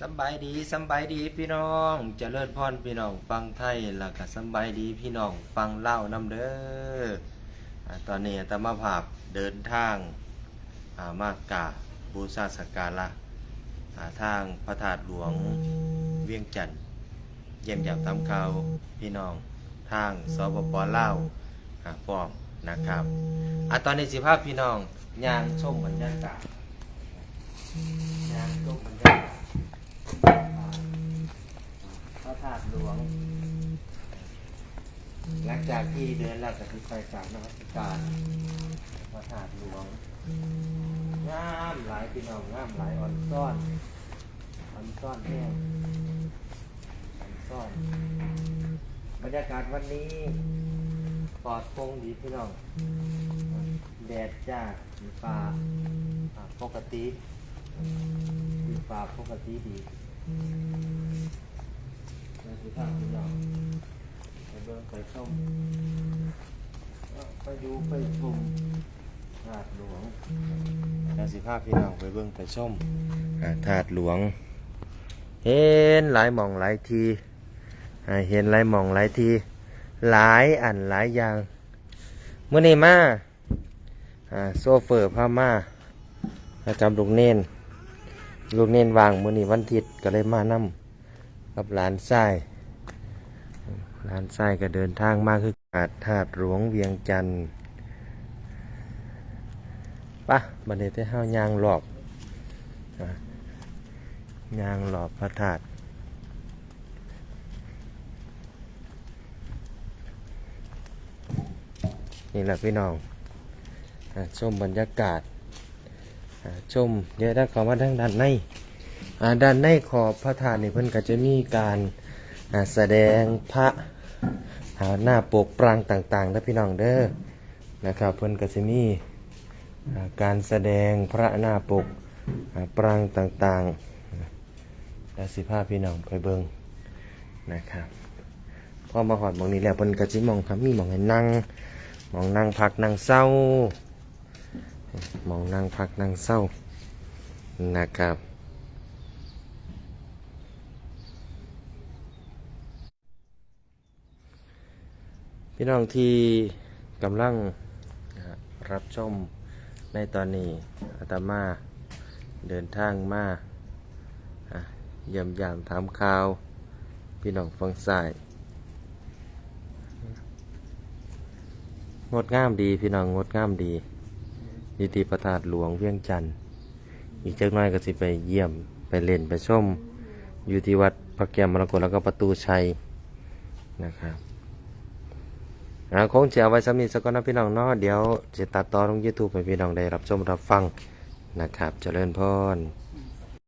สบายดีสบายดีพี่น้องจเจริญพรพี่น้องฟังไทยแล้วก็สบายดีพี่น้องฟังเล่าวนำเด้ออตอนนี้ตมาภาพเดินทางามากราบบูชาสักการะาทางพระธาตุหลวงเวียงจันทน์เยี่ยมยามตามข่าวพี่น้องทางสปปลาวอ่าพร้อมนะครับอ่าตอนนี้สิภาพพี่น้องย่างชมบรรยากาศย่างชมบรรยากาศ พระธาตุหลวง หลังจากที่เดินแล้วก็ที่ไปกราบนมัสการพระธาตุหลวงงามหลายพี่น้องงามหลายอ่อนซ่อนอ่อนซ่อนแห้งอ่อนซ่อน บรรยากาศวันนี้ปลอดโปร่งดีพี่น้องแดดจ้าสีฟ้าปกติสีฟ้าปกติดีเราสิพาพี่น้อง ไปเบิ่งไปชมเอาไปดูไปชมถาดหลวงเราสิพาพี่น้องไปเบิ่งไปชมอ่าถาดหลวง เห็นหลายมองหลายทีเห็นหลายมองหลายทีหลายอันหลายอย่างเมื่อนี้มาโซเฟอร์พามาประจำลูกเน้นลูกเน้นวางเมื่อนี้วันอาทิตย์ก็เลยมานำกับหลานไส้ห ลานไส้ก็เดินทางมากคืออาดถาดหลวงเวียงจันทร์ปะบันเดที่ห้าวยางหลอบอยางหลอบพระธาตุนี่แหละพี่น้องอะชมบรรยากาศอะชมเดี๋ยวถ้าเขามาทางด้านในด้านในขอบพระธาตุนี่เพิ่นก็จะมีการ อ่าแสดงพระอ่าหน้าปกปรางต่างๆนะพี่น้องเด้อนะครับเพิ่นก็จะมีอ่การแสดงพระหน้าปกอ่าปรางต่างๆแล้วสิพาพพี่น้องไปเบิงนะครับพอมาหอดมองนี้แล้วเพิ่นก็สิมองครับมีมองให้นั่งมองนั่งพักนั่งเศร้ามองนั่งพักนั่งเศร้านะครับ พี่น้องที่กำลังรับชมในตอนนี้อาตมาเดินทางมาเยี่ยมยามถามข่าว พี่น้องฟังสายงดงามดีพี่น้องงดงามดียิติประทาดหลวงเวียงจันทร์อีกจักน้อยก็สิไปเยี่ยมไปเล่นไปชม อยู่ที่วัดพระแก้วมรกตแล้วก็ประตูชัยนะครับ อ่าคงจะเอาไว้สำนีสักก่อนนะพี่น้องเนาะเดี๋ยวจะตัดต่อลง YouTube ให้พี่น้องได้รับชมรับฟังนะครับเจริญพร